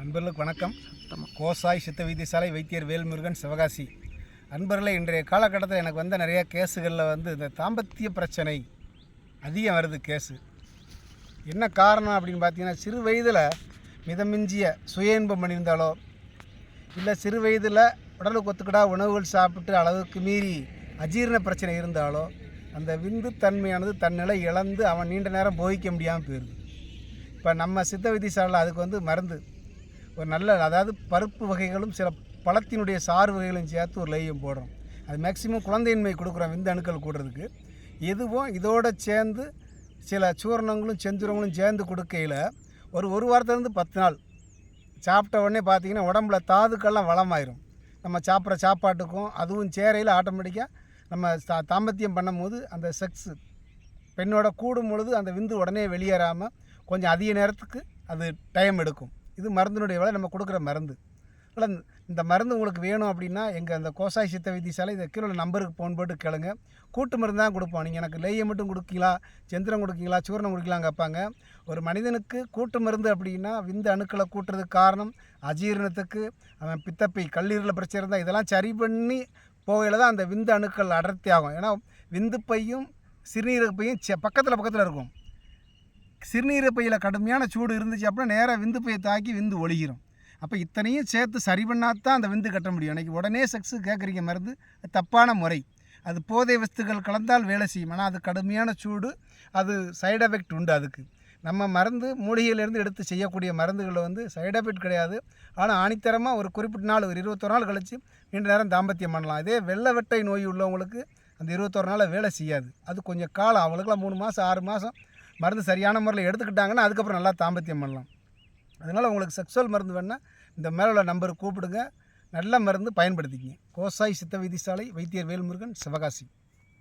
அன்பர்களுக்கு வணக்கம். கோசாய் சித்த வைத்தியசாலை வைத்தியர் வேல்முருகன் சிவகாசி. அன்பர்களே இன்றைய காலகட்டத்தில் எனக்கு வந்த நிறைய கேஸுகளில் வந்து இந்த தாம்பத்திய பிரச்சனை அதிகம் வருது கேஸு என்ன காரணம் அப்படின்னு பார்த்தீங்கன்னா சிறு வயதில் மிதமிஞ்சிய சுய இன்பம் பண்ணியிருந்தாலோ இல்லை சிறு வயதில் உடலுக்கு ஒத்துக்கிடா உணவுகள் சாப்பிட்டு அளவுக்கு மீறி அஜீரண பிரச்சனை இருந்தாலோ அந்த விந்து தன்மையானது தன் நிலை இழந்து அவன் நீண்ட நேரம் போகிக்க முடியாமல் போயிடுது இப்போ நம்ம சித்த வைத்தியசாலையில் அதுக்கு வந்து மருந்து ஒரு நல்ல அதாவது பருப்பு வகைகளும் சில பழத்தினுடைய சாறு வகைகளும் சேர்த்து ஒரு லேயம் போடுறோம். அது மேக்சிமம் குழந்தையின்மை கொடுக்குறோம் விந்து அணுக்கள் கூடுறதுக்கு. எதுவும் இதோடு சேர்ந்து சில சூரணங்களும் செந்துரங்களும் சேர்ந்து கொடுக்கையில் ஒரு ஒரு வாரத்துலேருந்து பத்து நாள் சாப்பிட்ட உடனே பார்த்தீங்கன்னா உடம்புல தாதுக்கள்லாம் வளமாயிரும். நம்ம சாப்பிட்ற சாப்பாட்டுக்கும் அதுவும் சேரையில் ஆட்டோமேட்டிக்காக நம்ம தா தாம்பத்தியம் பண்ணும்போது அந்த செக்ஸு பெண்ணோட கூடும் பொழுது அந்த விந்து உடனே வெளியேறாமல் கொஞ்சம் அதிக நேரத்துக்கு அது டைம் எடுக்கும். இது மருந்தினுடைய வேலை நம்ம கொடுக்குற மருந்து. இல்லை இந்த மருந்து உங்களுக்கு வேணும் அப்படின்னா எங்கள் அந்த கோசாய் சித்த வைத்தியசாலை இந்த கீழே உள்ள நம்பருக்கு ஃபோன் போட்டு கேளுங்க. கூட்டு மருந்து தான் கொடுப்போம். நீங்கள் எனக்கு லேயை மட்டும் கொடுக்கீங்களா? செந்திரம் கொடுக்கீங்களா? சூரணம் கொடுக்கலாங்க கேட்பாங்க. ஒரு மனிதனுக்கு கூட்டு மருந்து அப்படின்னா விந்து அணுக்களை கூட்டுறதுக்கு காரணம் அஜீரணத்துக்கு அவன் பித்தப்பை கல்லீரலில் பிரச்சனை இருந்தால் இதெல்லாம் சரி பண்ணி போகையில் தான் அந்த விந்து அணுக்கள் அடர்த்தி ஆகும் ஏன்னா விந்து பையும் சிறுநீரக பையும் பக்கத்தில் பக்கத்தில் இருக்கும். சிறுநீரக பையில் கடுமையான சூடு இருந்துச்சு அப்படின்னா நேராக விந்து பையை தாக்கி விந்து ஒழிகிறோம் அப்போ இத்தனையும் சேர்த்து சரி பண்ணாதான் அந்த விந்து கட்ட முடியும். அன்றைக்கி உடனே செக்ஸு கேட்குறீங்க மருந்து தப்பான முறை. அது போதை வஸ்துகள் கலந்தால் வேலை செய்யும். ஆனால் அது கடுமையான சூடு அது சைடு எஃபெக்ட் உண்டு அதுக்கு. நம்ம மருந்து மூலிகையிலேருந்து எடுத்து செய்யக்கூடிய மருந்துகளில் வந்து சைடு எஃபெக்ட் கிடையாது. ஆனால் ஆணித்தரமாக ஒரு குறிப்பிட்ட நாள் ஒரு இருபத்தொரு நாள் கழித்து நீண்ட நேரம் தாம்பத்தியம் பண்ணலாம். இதே வெள்ளை வெட்டை நோய் உள்ளவங்களுக்கு அந்த இருபத்தொரு நாளில் வேலை செய்யாது. அது கொஞ்சம் காலம் அவங்களுக்குலாம் மூணு மாதம் ஆறு மாதம் மருந்து சரியான முறையில் எடுத்துக்கிட்டாங்கன்னா அதுக்கப்புறம் நல்லா தாம்பத்தியம் பண்ணலாம். அதனால் உங்களுக்கு செக்ஸுவல் மருந்து வேணால் இந்த மேலே உள்ள நம்பருக்கு கூப்பிடுங்க. நல்ல மருந்து பயன்படுத்திக்கிங்க. கோசாய் சித்த வைத்தியசாலை வைத்தியர் வேல்முருகன் சிவகாசி.